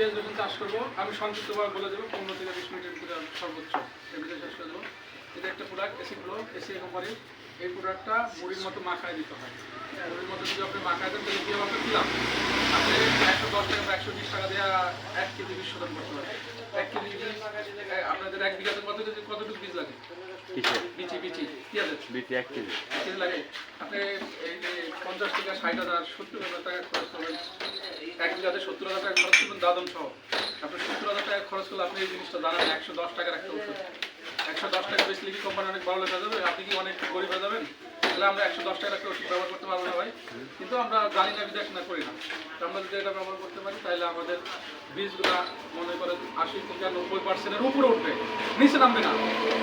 পেঁয়াজ রসুন চাষ করব। আমি সংক্ষিপ্তভাবে বলে দেবো, পনেরো থেকে বিশ মিনিটের ভিতরে সর্বোচ্চ ভিতরে চাষ করে দেবো। এটা একটা প্রোডাক্ট এসি গ্লো এসি কোম্পানির এই প্রোডাক্টটা মুড়ির মতো মাখায় দিতে হয়। মুড়ির মতো যদি আপনি মাখায় দেন তাহলে আমরা দিলাম আপনি একশো দশ টাকা বা একশো বিশ টাকা দেওয়া এক কেজি বীজ শোধন করতে পারেন এক কেজি আপনাদের এক বিঘাতে কত কেজি কতটুকু বীজ লাগে? বিচি বিচি। পেঁয়াজের এক কেজি। লাগে। আপনি এই যে পঞ্চাশ টাকা ষাট হাজার সত্তর হাজার টাকা খরচ করবেন। এক বিঘাতে সত্তর হাজার টাকা খরচ করবেন দাদন সহ। আপনি সত্তর হাজার টাকা খরচ করলে আপনি এই জিনিসটা জানান একশো দশ টাকার একটা ওষুধ। একশো দশ টাকা বেশি কি কোম্পানি অনেক লোক হয়ে যাবে, আপনি কি অনেক গরিব হয়ে যাবেন? তাহলে আমরা একশো দশ টাকার একটা ওষুধ ব্যবহার করতে পারব না ভাই। কিন্তু আমরা জানি না, বিদেশ না, করি না। আমরা যদি এটা ব্যবহার করতে পারি, তাহলে আমাদের বীজগুলা মনে করেন আশি থেকে নব্বই পার্সেন্টের উপরে উঠবে। নিচে নামবে না।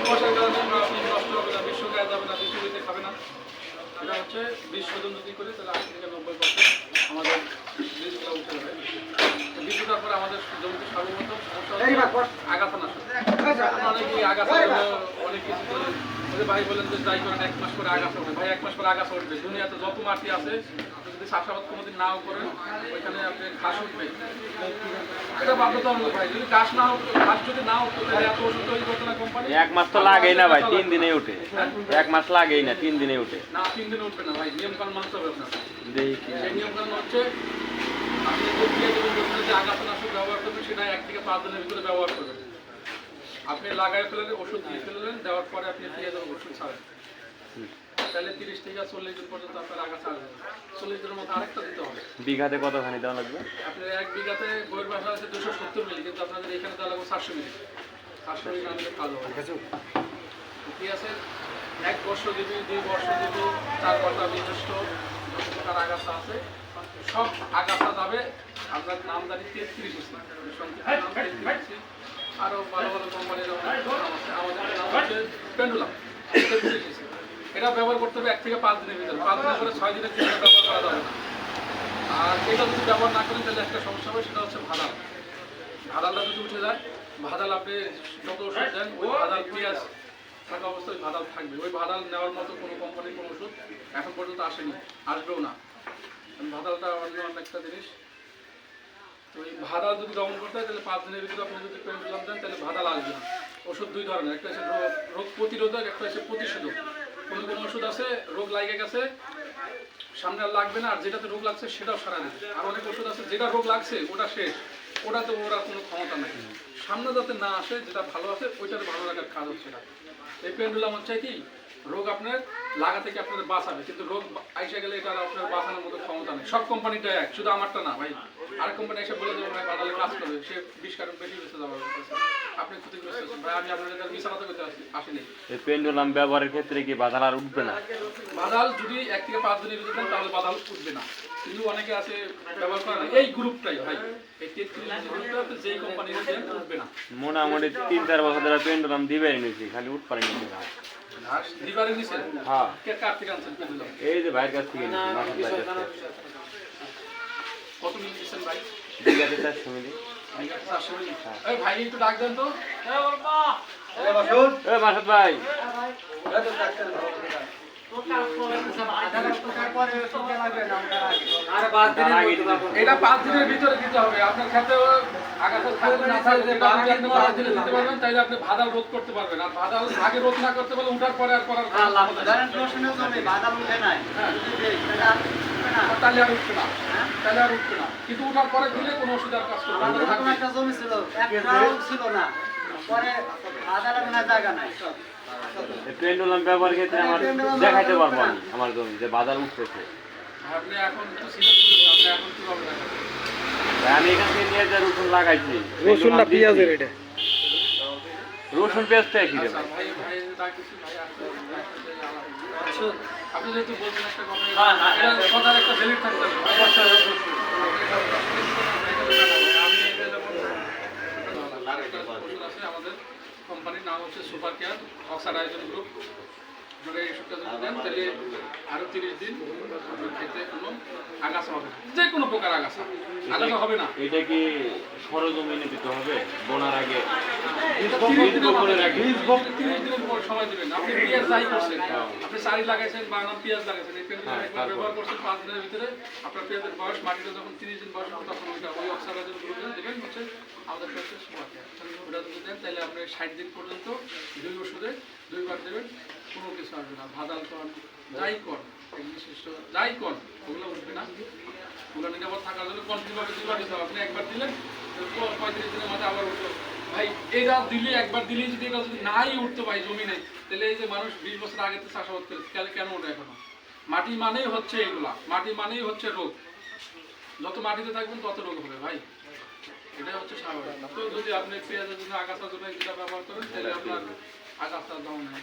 বর্ষার কারণে আপনি নষ্ট হবে না, বিশ্ব গায়ে যাবে না পৃথিবীতে খাবে না। এটা হচ্ছে বীজ শোধন যদি করি, তাহলে আশি থেকে নব্বই পার্সেন্ট আমাদের বীজগুলো উঠে যাবে। তো বীজ উঠার পরে আমাদের জমিতে সর্বপ্রথম সমস্যা আগাছা নাশক। অনেকেই আগাছা অনেক ভাই বলেন যে যাই করেন এক মাস করে আগাছা উঠবে। ভাই এক মাস করে আগাছা উঠবে। দুনিয়াতে যত মাটি আছে যদি চাষাবাদ কোনোদিন নাও করেন ওইখানে আপনি ঘাস উঠবে। এটা বাধ্যতামূলক ভাই। যদি ঘাস না উঠতো ঘাস যদি না উঠতো তাহলে এত ওষুধ তৈরি করতো না কোম্পানি? এক মাস তো লাগেই না ভাই তিন দিনে উঠে। এক মাস লাগেই না তিন দিনে উঠে। না তিন দিনে উঠবে না ভাই। নিয়ম কানুন মানতে হবে আপনার। সেই নিয়ম কানুন হচ্ছে আপনি যে পেঁয়াজ এবং যে আগাছানাশক ব্যবহার করবেন সেটা এক থেকে পাঁচ দিনের ভিতরে ব্যবহার করবেন। আপনি লাগাই ফেলেন ওষুধ দিয়ে ফেললেন দেওয়ার পরে আপনি পেঁয়াজ এবং রসুন ছাড়েন। তাহলে তিরিশ থেকে চল্লিশ দিন পর্যন্ত আপনার আসবে চল্লিশ দিনের মধ্যে আরেকটা দিতে হবে। বিঘাতে কতখানি দেওয়া লাগবে? আপনার এক বিঘাতে বইয়ের বাসা আছে দুশো সত্তর মিলি কিন্তু আপনাদের এখানে দেওয়া লাগবে চারশো মিলি। চারশো মিলি আমাদের কাজ হবে ইতিহাসের এক বর্ষ দিবি দুই বর্ষ দিবি চার পাতা বিশিষ্ট যত প্রকার আগাছা আছে। সব আগাছা যাবে। আপনার নামদারি তেত্রিশ আরও ভালো ভালো কোম্পানির নাম আমাদের নাম হচ্ছে পেন্ডুলাম এটা ব্যবহার করতে হবে এক থেকে পাঁচ দিনের ভিতরে। পাঁচ দিনের পরে ছয় দিনের ভিতরে ব্যবহার করা যাবে না। আর এটা যদি ব্যবহার না করেন তাহলে একটা সমস্যা হবে সেটা হচ্ছে ভাদাল ভাদালটা যদি উঠে যায় ভাদাল আপনি যত ওষুধ দেন ওই ভাদাল পেঁয়াজ থাকা অবস্থায় ভাদাল থাকবে। ওই ভাদাল নেওয়ার মতো কোনো কোম্পানির কোনো ওষুধ এখন পর্যন্ত আসেনি আসবেও না। ভাদালটা অন্য একটা জিনিস। তো এই ভাদাল যদি দমন করতে হয়, তাহলে পাঁচ দিনের ভিতরে আপনি যদি পেন্ডুলাম দেন, তাহলে ভাদাল আসবে না। ওষুধ দুই ধরনের, একটা হচ্ছে রোগ প্রতিরোধক, একটা হচ্ছে প্রতিষেধক। কোনো কোনো ওষুধ আছে, রোগ লাগে গেছে, সামনে আর লাগবে না, আর যেটাতে রোগ লাগছে সেটাও সারা দেবে। আর অনেক ওষুধ আছে, যেটা রোগ লাগছে, ওটা শেষ। ওটাতে ওরা কোনো ক্ষমতা নাই। সামনে যাতে না আসে, যেটা ভালো আছে ওইটাতে ভালো লাগার কাজ হচ্ছে না। এই পেন্ডুলাম হচ্ছে কি, রোগ আপনার লাগা থেকে আপনাদের বাঁচাবে? কিন্তু রোগ আইসা গেলে এটা আপনার বাঁচানোর মতো ক্ষমতা নেই। সব কোম্পানিটা এক শুধু আমারটা না ভাই। আর কোম্পানি এসে বলে দেবো ভাই কাজ করবে। সে বিশ কারণ বেশি বেঁচে আছে। আপনি ক্ষতিগ্রস্ত হচ্ছেন। ভাই আমি আপনাদের করতে আসিনি। এই পেন্ডুলাম ব্যবহারের ক্ষেত্রে কি আর উঠবে না? যদি এক থেকে পাঁচ দিনের ভিতরে তাহলে উঠবে না। কিন্তু অনেকে আছে ব্যবহার করে না। এই গ্রুপটাই ভাই। এই তেত্রিশ গ্রুপটা যেই কোম্পানি উঠবে না। মোটামুটি তিন চার বছর ধরে পেন্ডুলাম দিবে নিয়েছি খালি উঠ পারেনি হ্যাঁ। কে কার থেকে এই যে ভাইয়ের কাছ থেকে কত মিনিট দিচ্ছেন ভাই? চারশো চারশো মিনিট ভাই একটু ডাক দেন তো। এ মাসুদ। ভাই। তার আগে এটা পাঁচ দিনের ভিতরে দিতে হবে। আপনার ক্ষেত্রে আপনি রোধ করতে পারবেন। আর আগে রোধ না করতে পারলে উঠার পরে আর করার কোনো ক্ষমতা নেই। তাহলে আর উঠবে না। তাহলে আর উঠবে না। কিন্তু উঠার পরে দিলে কোনো আর কাজ করবে না। থাকবে। এই পেন্ডুলাম ব্যবহারের ক্ষেত্রে আমার দেখাইতে পারব আমি আমার জমি যে বাজার উঠতেছে। আপনি এখন তো সিলেক্ট করেছেন আপনি এখন কি পাবেন এখন ভাই, আমি এখান থেকে নিয়ে যা রসুন লাগাইছি রসুন না পেন্ডুলাম পেঁয়াজের দিচ্ছি। এটা রসুন পেঁয়াজটা একই রে আচ্ছা, ভাই ভাই ভাই ডাকতেছি ভাই আসলে আপনি যেহেতু বলছেন একটা কথা এটা কথার একটা ভ্যালিড থাকতে হবে অবশ্যই আমি এটা যেমন আরেকটা ওষুধ আছে আমাদের কোম্পানির নাম হচ্ছে সুপার কেয়ার অক্সাডাইজন গ্রুপ যদি এই ওষুধটা দেন তাহলে আরও তিরিশ দিন খেতে কোনো আগাছা হবে যে কোনো প্রকার আগাছা। আগাছা হবে না। এটা কি সরজমিনে দিতে হবে? বোনার আগে? এটা 30 দিনের বপনের মাথায়, আগে। 30 দিনের পর সময় দিবেন। আপনি পেঁয়াজ যাই করছেন আপনি সারি লাগাইছেন বা না পেঁয়াজ লাগাইছেন এই পেঁয়াজ হ্যাঁ। ব্যবহার করছেন পাঁচ দিনের ভিতরে আপনার পেঁয়াজের বয়স মাটিতে যখন তিরিশ দিন বয়স হবে তখন ওইটা ওই অক্সাইডের গ্রুপে দেবেন হচ্ছে আমাদের কাছে সুপার ওটা যদি দেন তাহলে আপনি ষাট দিন পর্যন্ত দুই ওষুধে দুইবার দেবেন। কোনো কিছু আসবে না, ভাদাল কর, যাই কর বিশিষ্ট যাই কর, ওগুলো উঠবে না। ওগুলো নিরাপদ থাকার জন্য কন্টিনিউভাবে দুবার দিতে হবে আপনি একবার দিলেন পঁয়ত্রিশ দিনের মাথায় আবার উঠল। ভাই এটা দিলে একবার দিলে যদি এটা যদি নাই উঠতে পাই জমি নেই, তাহলে এই যে মানুষ বিশ বছর আগে তো চাষাবাদ করে তাহলে কেন ওঠে এখনও? মাটি মানেই হচ্ছে এগুলা, মাটি মানেই হচ্ছে রোগ। যত মাটিতে থাকবেন তত রোগ হবে ভাই। এটা হচ্ছে স্বাভাবিক। তো যদি আপনি পেঁয়াজের জন্য আগাছার জন্য যেটা ব্যবহার করেন, তাহলে আপনার আগাছার দাম নেই।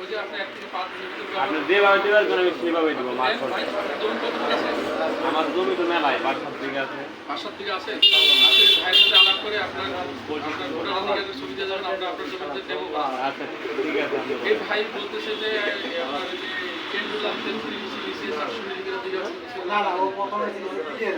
আপনি পাঁচ যেভাবে দেবেন করে আমি সেভাবে দিব মাছ আছে? আমার জমি তো মেলায় পাঁচ সাত বিঘা আছে। বাসার দিকে আছে? আপনি ভাইয়ের সাথে আলাপ করে আপনার সুবিধা যাবেন আমরা আপনার জমিতে দেবো। আচ্ছা ঠিক আছে এই ভাই বলতেছে যে আপনার যে আছে, না না ও প্রথমে দিয়ে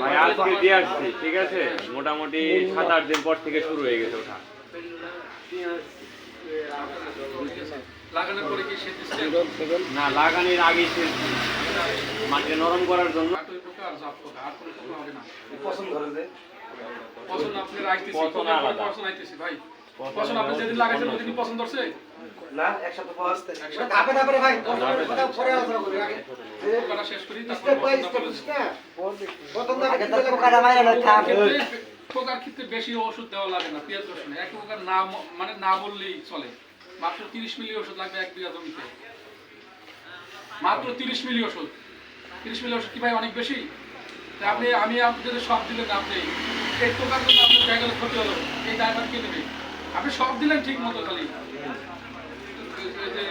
ভাই আজকে দিয়ে আসছি ঠিক আছে? মোটামুটি সাত আট দিন পর থেকে শুরু হয়ে গেছে ওটা। না লাগানোর আগে মাটিকে নরম করার জন্য। পছন্দ আলাদা। পছন্দ আইতেছি ভাই? পছন্দ আপনি যেদিন লাগাইছেন ওদিনই পছন্দ ধরছে না একসাথে পাওয়া ধাপে ধাপে রে ভাই কথা পরে আলোচনা করি আগে। পোকাটা শেষ করি স্টেপ বাই পছন্দ স্টেপ বলে। প্রথম ধাপে কি পোকাটা মাইরা না থাক। পোকার ক্ষেত্রে বেশি ওষুধ দেওয়া লাগে না পেঁয়াজ রসুনে। এক প্রকার না মানে না বললেই চলে। মাত্র তিরিশ মিলি ওষুধ লাগবে এক বিঘা জমিতে। মাত্র তিরিশ মিলি ওষুধ। তিরিশ মিলি ওষুধ কি ভাই অনেক বেশি? তা আপনি আমি আপনাদের সব দিলেন না আপনি এই প্রকার জন্য আপনার জায়গায় ক্ষতি হলো এই ড্রাইভার কে নেবে? আপনি সব দিলেন ঠিক মতো খালি।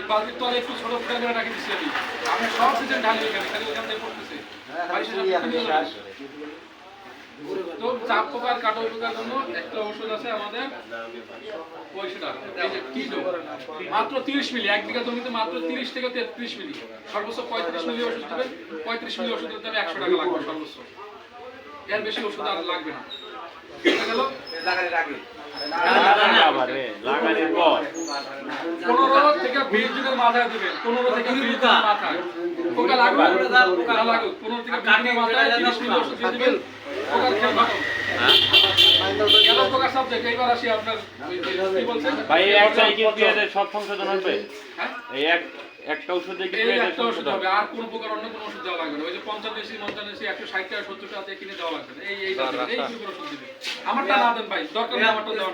বালতির তলে একটু ছোট ফুটা করে রাখি দিচ্ছি আমি। আপনি সব সিজন ঢালি এখানে খালি থেকে পড়তেছে। কিনে নেবেন। তো চাপ পোকার কাটো পোকার জন্য একটা ওষুধ আছে আমাদের। পয়সাটা কিলো মাত্র তিরিশ মিলি এক বিঘা জমিতে মাত্র তিরিশ থেকে তেত্রিশ মিলি। সর্বোচ্চ পঁয়ত্রিশ মিলি ওষুধ দেবেন। পঁয়ত্রিশ মিলি ওষুধ দিতে একশো টাকা লাগবে সর্বোচ্চ। এর বেশি ওষুধ আর লাগবে না। গেল? লাগানোর আগে লাগানোর পর পনেরো থেকে বিশ দিনের মাথায় দিবেন পনেরো থেকে বিশ দিনের মাথায়। পোকা লাগবে? পোকা না পনেরো থেকে বিশ দিনের মাথায় তিরিশ মিলি ওষুধ দিয়ে দিবেন। পোকার খেয়াল রাখুন? কেন প্রকার সাবজেক্ট এইবার আসি আপনার ওই যে কি বলছেন? ভাই এই একটা কি সব সংশোধন হবে। হ্যাঁ? এই এক একটা ওষুধে কি একটা ওষুধ হবে আর কোনো প্রকার অন্য কোনো ওষুধ দেওয়া লাগবে না। ওই যে পঞ্চান্ন এসি পঞ্চান্ন এসি একশো ষাট টাকা সত্তর টাকা দিয়ে কিনে দেওয়া লাগবে না। এই এই এই শুরু ওষুধ দিবে। আমারটা না দেন ভাই দরকার নেই আমারটা দেওয়া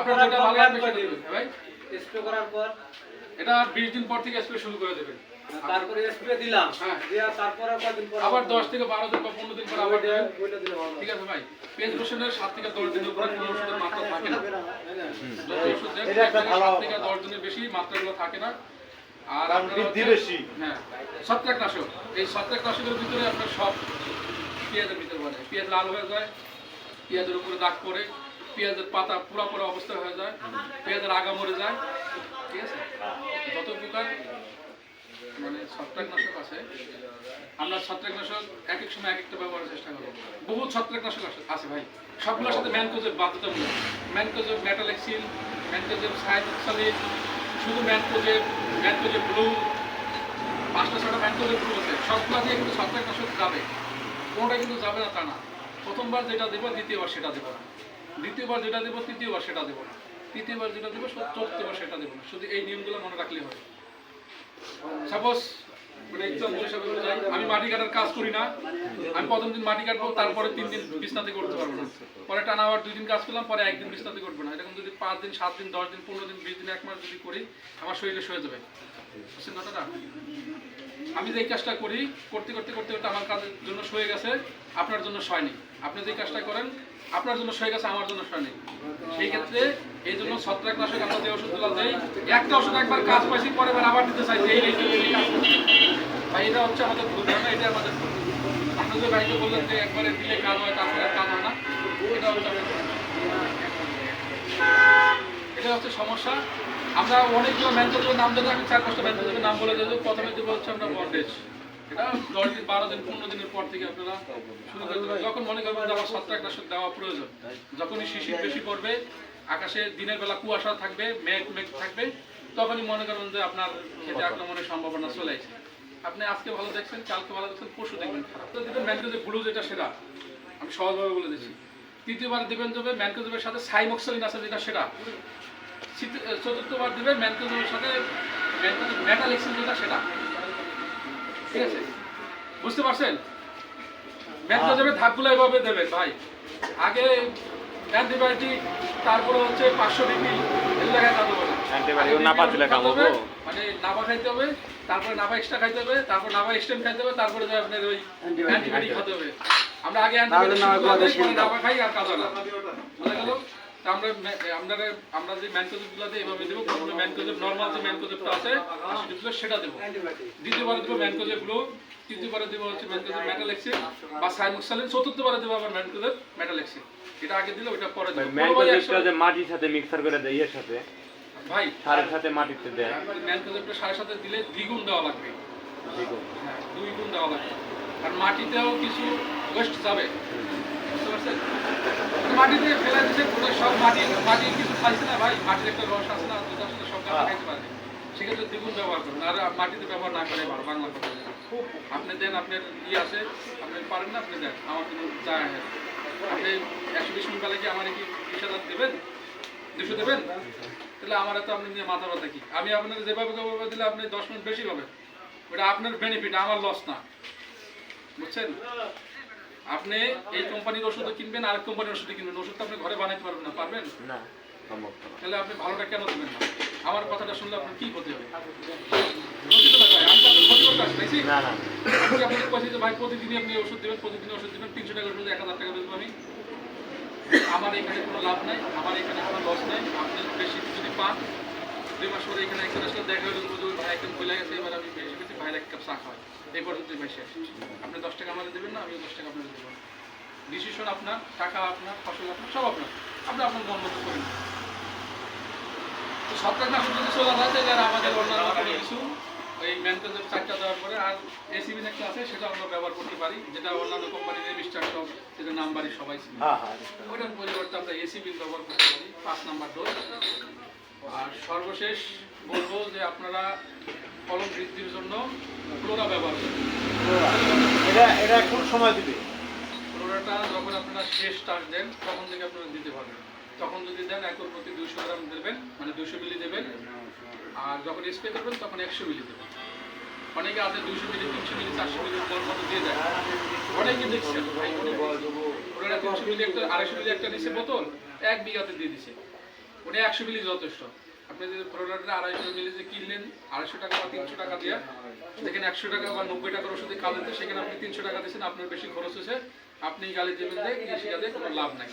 আপনার যেটা ভালো লাগবে সেটা দেবেন। ভাই। স্প্রে করার পর? এটা বিশ দিন পর থেকে স্প্রে শুরু করে দেবেন। তারপরে স্প্রে দিলাম। হ্যাঁ। তারপরে কয়দিন পর আবার দশ থেকে বারো দিন বা পনেরো দিন পর আবার দেবেন। ওইটা দিলে ভালো ঠিক আছে ভাই। পেঁয়াজ রসুনের সাত থেকে দশ দিনের উপরে কোনো ওষুধের মাত্রা থাকে না। দেন এটা একটা ভালো সাত থেকে দশ দিনের বেশি মাত্রাগুলো থাকে না। আর বৃদ্ধি বেশি। হ্যাঁ ছত্রাকনাশক এই ছত্রাকনাশকের ভিতরে আপনার সব পেঁয়াজের ভিতরে পেঁয়াজ লাল হয়ে যায় পেঁয়াজের উপরে দাগ পড়ে পেঁয়াজের পাতা পুরা পুরা অবস্থা হয়ে যায় পেঁয়াজের আগা মরে যায়। ঠিক আছে? যত প্রকার মানে ছত্রাকনাশক আছে আমরা ছত্রাকনাশক এক এক সময় এক একটা ব্যবহারের চেষ্টা করব বহু ছত্রাকনাশক আছে- ভাই। সবগুলোর সাথে ম্যানকোজেব বাধ্যতামূলক। ম্যানকোজেব মেটালেক্সিন ম্যানকোজেব সাইক্সালিন শুধু ম্যানকোজেব ম্যানকোজেব ব্লু পাঁচটা ছটা ম্যানকোজেব ব্লু আছে, সবগুলো দিয়ে কিন্তু ছত্রাকনাশক যাবে। কোনোটা কিন্তু যাবে না তা না। প্রথমবার যেটা দেবো, দ্বিতীয়বার সেটা দেবো না। দ্বিতীয়বার যেটা দেবো, তৃতীয়বার সেটা দেবো না। তৃতীয়বার যেটা দেবো চতুর্থবার সেটা দেবো না। শুধু এই নিয়মগুলো মনে রাখলে হবে। সাপোজ মানে আমি মাটি কাটার কাজ করি না। আমি প্রথম দিন মাটি কাটবো, তারপরে তিন দিন বিছনাতে করতে পারব না। পরে টানা আবার দুই দিন কাজ করলাম, পরে একদিন বিছনাতে করব না। এরকম যদি পাঁচ দিন, সাত দিন, দশ দিন, পনেরো দিন, বিশ দিন, এক মাস যদি করি, আমার শরীরে সয়ে যাবে। বুঝছেন কথাটা? আমি যে কাজটা করি, করতে করতে করতে করতে আমার কাজের জন্য সয়ে গেছে, আপনার জন্য সয়নি আপনি যে কাজটা করেন, আপনার জন্য সয়ে গেছে, আমার জন্য সয়নি সেই ক্ষেত্রে এই জন্য ছত্রাকনাশক আমরা যে ওষুধগুলো দেই, একটা ওষুধ একবার কাজ পাইছি পরে আবার দিতে চাই এই এই এই কাজ করছি। ভাই এটা হচ্ছে আমাদের ভুল এটা আমাদের ভুল। আপনি ভাইকে বললেন যে একবারে দিলে কাজ হয়, তারপরে কাজ হয় না। এটা হচ্ছে এটা হচ্ছে সমস্যা। আমরা অনেকগুলো ম্যানকোজের নাম জানি, আমি চার পাঁচটা ম্যানকোজের নাম বলে দেবো প্রথমে দেবো হচ্ছে আমরা বন্ডেজ এটা দশ দিন, বারো দিন, পনেরো দিনের পর থেকে আপনারা শুরু করে দেবেন যখন মনে করবেন আমার ছত্রাক নাশক দেওয়া প্রয়োজন। যখনই শিশির বেশি পড়বে, আকাশে দিনের বেলা কুয়াশা থাকবে, মেঘ মেঘ থাকবে, তখনই মনে করবেন যে আপনার খেতে আক্রমণের সম্ভাবনা চলে আসে। আপনি আজকে ভালো দেখছেন কালকে ভালো দেখছেন পরশু দেখবেন। দিবেন ম্যানকোজের ব্লু যেটা সেটা আমি সহজভাবে বলে দিচ্ছি। তৃতীয়বার দিবেন যাবে ম্যানকোজের সাথে সাইমক্সলিন আছে যেটা সেটা চতুর্থবার দিবেন ম্যানকোজের সাথে ম্যানকোজের মেটালিক্সিন যেটা সেটা ঠিক আছে? বুঝতে পারছেন? ম্যানকোজের ধাপগুলো এভাবে দেবেন ভাই। আগে অ্যান্টিবায়োটিক তারপরে হচ্ছে পাঁচশো ডিগ্রি এগুলো খাইতে হবে না Antibiotic না কাম হব? মানে তারপরে নাভা এক্সট্রা খাইতে হবে তারপর নাভা এক্সটেম খাইতে হবে তারপরে যে আপনার ওই অ্যান্টিবায়োটিক খেতে হবে। আমরা আগে অ্যান্টিবায়োটিক নাভা খাই আর কাজা না বোঝা গেল? তা আমরা আমরা আমরা যে ম্যানকোজেবগুলোতে এভাবে দেবো প্রথমে ম্যানকোজেব নর্মাল যে ম্যানকোজেবটা আছে সেগুলো সেটা দেবো। দ্বিতীয়বারে দেবো ম্যানকোজেবগুলো তৃতীয়বারে দেবো হচ্ছে ম্যানকোজেব মেটালেক্সিন বা সাইমোক্সালিন চতুর্থবারে দেবো আবার ম্যানকোজেব মেটালেক্সিন এটা আগে দিলে ওটা পরে দেবো। ম্যানকোজেবটা যে মাটির সাথে মিক্সার করে দেয় ইয়ের সাথে। ভাই সারের সাথে মাটিতে দেয়। ম্যানকোজেবটা সাড়ে সাথে দিলে দ্বিগুণ দেওয়া লাগবে। হ্যাঁ, দুই গুণ দেওয়া লাগবে। আর মাটিতেও কিছু ওয়েস্ট যাবে। বুঝতে পারছেন? মাটিতে ফেলে দিচ্ছে পুরো সব মাটি। মাটি কিছু খাইছে না ভাই মাটির একটা রস আছে না দুধ আসলে সব গাছ খাইতে পারে। সেক্ষেত্রে দ্বিগুণ ব্যবহার করুন। আর মাটিতে ব্যবহার না করে ভালো বাংলা। কথা আপনি দেন আপনার ই আছে আপনি পারেন না আপনি দেন। আমার কোনো যায় আপনি একশো বিশ মিনিট কি আমার কি বিশ হাজার দেবেন? দুশো দেবেন? তাহলে আমার তো আপনি নিয়ে মাথা ব্যথা কি? আমি আপনার যেভাবে যেভাবে দিলে আপনি দশ মিনিট বেশি পাবেন। ওটা আপনার বেনিফিট আমার লস না। বুঝছেন? আপনি এই কোম্পানির ওষুধ কিনবেন আর কোম্পানির ওষুধ কিনবেন। ওষুধ আপনি ঘরে বানাইতে পারবেন না পারবেন? না সম্ভব তাহলে আপনি ভালোটা কেন দেবেন না? আমার কথাটা শুনলে আপনার কি ক্ষতি হবে? ক্ষতি তো না ভাই আমি আপনাকে প্রতিদিনই আপনি ওষুধ দেবেন প্রতিদিনই ওষুধ দেবেন তিনশো টাকা ওষুধ এক হাজার টাকা বেচবো আমি আমার এখানে কোনো লাভ নাই, আমার এখানে কোনো লস নাই। আপনি বেশি যদি পান, দুই মাস পরে এখানে একজন আসলে, দেখা হলো যে ভাই একদম খুলে গেছে, এবার আমি বেশি বেশি ভাইয়ের এক কাপ চা খাওয়াই। এই পর্যন্ত দুই ভাই শেষ। আপনি দশ টাকা আমাদের দেবেন না আমি দশ টাকা আপনাদের দেবো। ডিসিশন আপনার, টাকা আপনার, ফসল আপনার, সব আপনার। আপনি আপনার মন মতো করেন। সব টাকা যদি চলে যায় তাহলে আমাদের অন্যান্য কিছু এই ম্যানকেজের চারটা দেওয়ার পরে আর এসিবি একটা আছে সেটা আমরা ব্যবহার করতে পারি যেটা অন্যান্য কোম্পানির রেজিস্টার সব যেটা নাম্বারই সবাই ছিল। ওইটার পরিবর্তে আমরা এসিবি ব্যবহার করতে পারি পাঁচ নাম্বার ডোজ আর সর্বশেষ বলব যে আপনারা ফলন বৃদ্ধির জন্য ফ্লোরা ব্যবহার করুন। এটা এটা কোন সময় দিবে? ফ্লোরাটা যখন আপনারা শেষ টাচ দেন তখন থেকে আপনারা দিতে পারবেন। তখন যদি দেন একর প্রতি দুইশো গ্রাম দেবেন মানে দুশো মিলি দেবেন। আর যখন স্প্রে করবেন তখন একশো মিলি দেবেন। অনেকে আছে দুইশো মিলি, তিনশো মিলি, চারশো মিলি, বল মতো দিয়ে দেয়। অনেকে দেখছে ভাই, অনেকে দেখছি। ওরা তিনশো মিলি একটা, আড়াইশো মিলি একটা দিচ্ছে বোতল, এক বিঘাতে দিয়ে দিছে। ওটা একশো মিলি যথেষ্ট। আপনি যদি প্রোডাক্টটা আড়াইশো মিলি যে কিনলেন, আড়াইশো টাকা বা তিনশো টাকা দিয়ে যেখানে একশো টাকা বা নব্বই টাকার ওষুধে কাজ দিতে সেখানে আপনি তিনশো টাকা দিচ্ছেন আপনার বেশি খরচ হয়েছে, আপনি গালি দেবেন যে কৃষি কাজে কোনো লাভ নাই।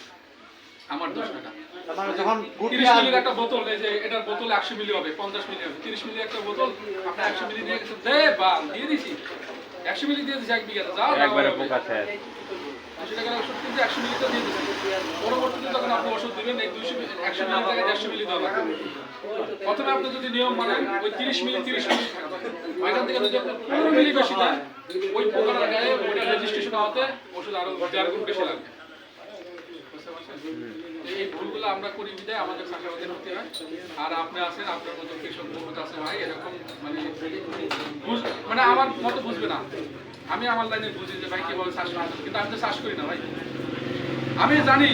আমার দশ টাকা মানে যখন গুটি তিরিশ মিলির একটা বোতল এই যে এটার বোতল একশো মিলি হবে পঞ্চাশ মিলি হবে। তিরিশ মিলি একটা বোতল আপনি একশো মিলি দিয়ে গেছেন দে বা দিয়ে দিছি। একশো মিলি দিয়ে দিছি এক বিঘাতে যাও একবারে পোকা দুশো টাকার ওষুধ কিন্তু একশো মিলি তো দিয়ে দিচ্ছি পরবর্তীতে যখন আপনি ওষুধ দিবেন এই দুশো একশো মিলি টাকা দেড়শো মিলি দেওয়া লাগবে। প্রথমে আপনি যদি নিয়ম মানেন ওই তিরিশ মিলি তিরিশ মিলি থাকবে ওইখান থেকে যদি আপনি পনেরো মিলি বেশি দেন ওই পোকাটার গায়ে ওইটা রেজিস্ট্রেশন হওয়াতে ওষুধ আরও দেড় গুণ বেশি লাগবে? এই ভুলগুলো আমরা করি বিদায়, আমাদের হতে হয় আর আপনি আছেন আপনার মতো কৃষক আছে ভাই, এরকম মানে মানে আমার মতো বুঝবে না আমি আমার লাইনে বুঝি যে ভাই কীভাবে চাষ হয়। কিন্তু আমি তো চাষ করি না ভাই আমি জানি